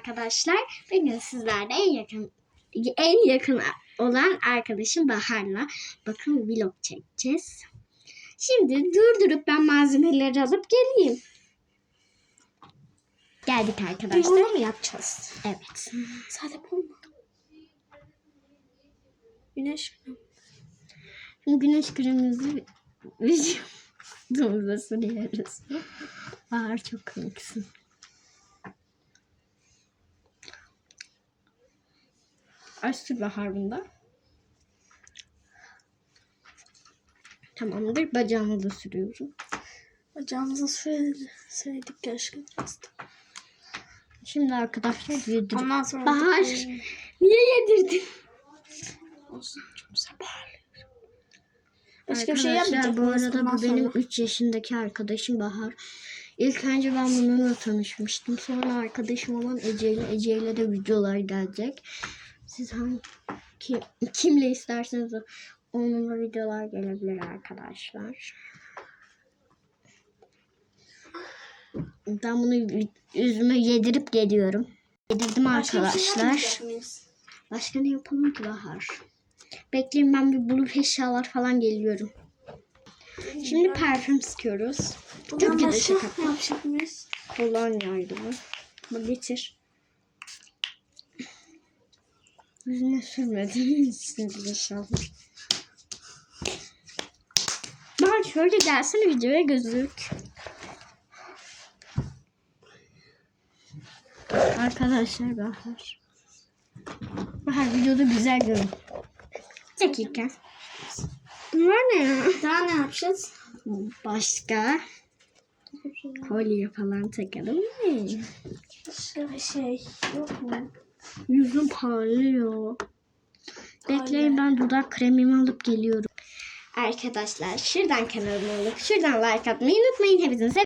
arkadaşlar. Bugün sizlerle en yakın en yakın olan arkadaşım Bahar'la bakın vlog çekeceğiz. Şimdi durdurup ben malzemeleri alıp geleyim. Geldik arkadaşlar. Bunu mu yapacağız? Evet. Bu mu? Güneş mi? Şimdi güneş kremimizi vücudumuza sürüyoruz. Bahar çok komiksin. Açtı Bahar bunda. Tamamdır. Bacağımı da sürüyorum. Bacağımıza biraz da. Şimdi arkadaşlar yedirdim. Ondan sonra... Bahar. Niye yedirdin? Olsun çok güzel. Başka bir şey yapmayacak Bu arada bu benim sonra? 3 yaşındaki arkadaşım Bahar. İlk önce ben bununla tanışmıştım. Sonra arkadaşım olan Ece ile Ece ile de videolar gelecek. Siz hangi kim, kimle isterseniz onunla videolar gelebilir arkadaşlar. Ben bunu yüzüme yedirip geliyorum. Yedirdim Başka şey arkadaşlar. Başka ne yapalım ki Bahar? Bekleyin ben bir bulup eşyalar falan geliyorum. Şimdi parfüm sıkıyoruz. De başka şaka. Kolonyaydı bu. Bu getir. Yüzüne sürmedim. Şimdi inşallah. Bahar şöyle gelsene videoya gözük. Arkadaşlar Bahar. Bahar videoda güzel görün. Bir dakika. Bunlar ne ya? Daha ne yapacağız? Başka kolye falan takalım mı? Başka bir şey yok mu? Yüzüm parlıyor. Bekleyin ben dudak kremimi alıp geliyorum. Arkadaşlar şuradan kanalıma alıp şuradan like atmayı unutmayın. Hepinizi